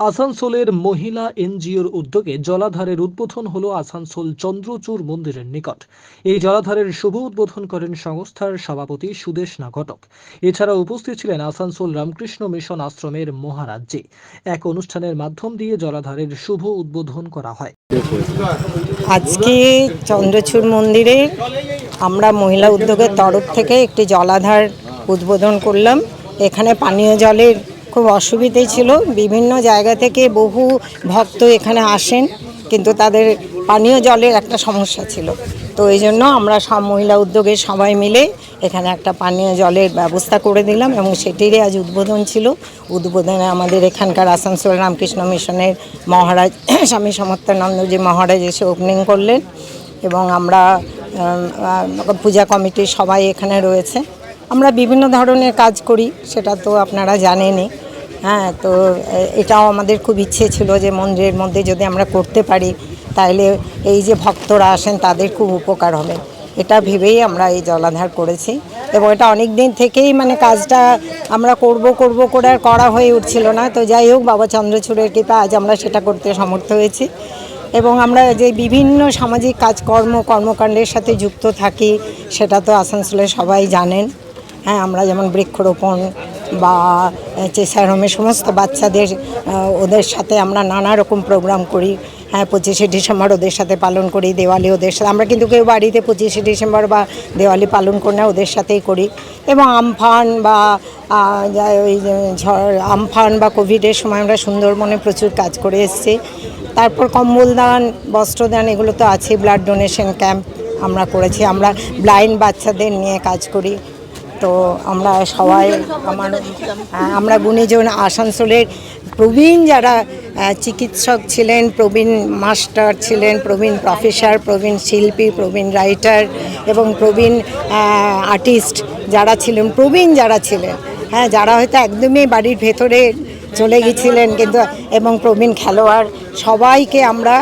আসানসোলের মহিলা এনজিওর উদ্যোগে জলাধারের উদ্বোধন হল আসানসোল চন্দ্রচূড় মন্দিরের নিকট। এই জলাধারের শুভ উদ্বোধন করেন সংস্থার সভাপতি সুদেশ নাগটক এছাড়া উপস্থিত ছিলেন আসানসোল রামকৃষ্ণ মিশন আশ্রমের মহারাজ্যে। এক অনুষ্ঠানের মাধ্যম দিয়ে জলাধারের শুভ উদ্বোধন করা হয়। আজকে চন্দ্রচূড় মন্দিরে আমরা মহিলা উদ্যোগের তরফ থেকে একটি জলাধার উদ্বোধন করলাম। এখানে পানীয় জলের খুব অসুবিধে ছিল। বিভিন্ন জায়গা থেকে বহু ভক্ত এখানে আসেন, কিন্তু তাদের পানীয় জলের একটা সমস্যা ছিল। তো এই জন্য আমরা সব মহিলা উদ্যোগে সবাই মিলে এখানে একটা পানীয় জলের ব্যবস্থা করে দিলাম এবং সেটিরই আজ উদ্বোধন ছিল। উদ্বোধনে আমাদের এখানকার আসানসোল রামকৃষ্ণ মিশনের মহারাজ, স্বামী সমর্থানন্দজি মহারাজ এসে ওপেনিং করলেন এবং আমরা পূজা কমিটির সবাই এখানে রয়েছে। আমরা বিভিন্ন ধরনের কাজ করি, সেটা তো আপনারা জানেনই। হ্যাঁ তো এটাও আমাদের খুব ইচ্ছে ছিল যে মন্দিরের মধ্যে যদি আমরা করতে পারি তাহলে এই যে ভক্তরা আসেন তাদের খুব উপকার হবে। এটা ভেবেই আমরা এই জলাধার করেছি এবং এটা অনেক দিন থেকেই মানে কাজটা আমরা করব করব করে আর করা হয়ে উঠছিল না। তো যাই হোক, বাবা চন্দ্রচূড়ের কৃপা আজ আমরা সেটা করতে সমর্থ হয়েছি এবং আমরা যে বিভিন্ন সামাজিক কাজকর্ম, কর্মকাণ্ডের সাথে যুক্ত থাকি, সেটা তো আসানসোলে সবাই জানেন। হ্যাঁ আমরা যেমন বৃক্ষরোপণ বা চেসার হোমের সমস্ত বাচ্চাদের ওদের সাথে আমরা নানা রকম প্রোগ্রাম করি। হ্যাঁ পঁচিশে ডিসেম্বর ওদের সাথে পালন করি, দেওয়ালি ওদের সাথে। আমরা কিন্তু কেউ বাড়িতে পঁচিশে ডিসেম্বর বা দেওয়ালি পালন করি না, ওদের সাথেই করি। এবং আমফান বা ওই ঝড় আমফান বা কোভিডের সময় আমরা সুন্দরবনে প্রচুর কাজ করে এসেছি। তারপর কম্বল দান বস্ত্রদান এগুলো তো আছে ব্লাড ডোনেশন ক্যাম্প আমরা করেছি। আমরা ব্লাইন্ড বাচ্চাদের নিয়ে কাজ করি। তো আমরা সবাই আমার আমরা গুণীজন আসানসোলের প্রবীণ যারা চিকিৎসক ছিলেন, প্রবীণ মাস্টার ছিলেন, প্রবীণ প্রফেসর, প্রবীণ শিল্পী, প্রবীণ রাইটার এবং প্রবীণ আর্টিস্ট যারা ছিলেন, প্রবীণ যারা ছিলেন হ্যাঁ যারা হয়তো একদমই বাড়ির ভেতরে চলে গেছিলেন, কিন্তু, এবং প্রবীণ খেলোয়াড় সবাইকে আমরা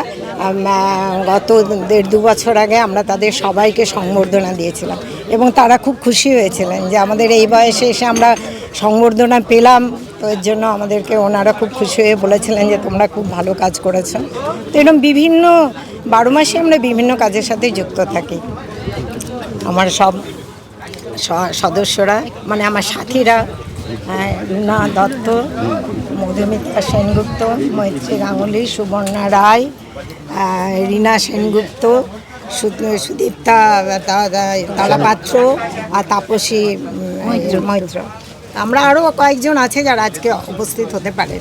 গত দেড় দু বছর আগে আমরা তাদের সবাইকে সংবর্ধনা দিয়েছিলাম। এবং তারা খুব খুশি হয়েছিলেন যে আমাদের এই বয়সে এসে আমরা সংবর্ধনা পেলাম। তো এর জন্য আমাদেরকে ওনারা খুব খুশি হয়ে বলেছিলেন যে তোমরা খুব ভালো কাজ করেছ। তো এরকম বিভিন্ন, বারো মাসে আমরা বিভিন্ন কাজের সাথে যুক্ত থাকি। আমার সব সদস্যরা মানে আমার সাথীরা রুনা দত্ত, মধুমিতা সেনগুপ্ত, মৈত্রী গাঙ্গুলি, সুবর্ণা রায় রীনা সেনগুপ্ত সুদীপ্তা তালাপাত্র আর তাপসী মৈত্র। আমরা আরও কয়েকজন আছে যারা আজকে উপস্থিত হতে পারে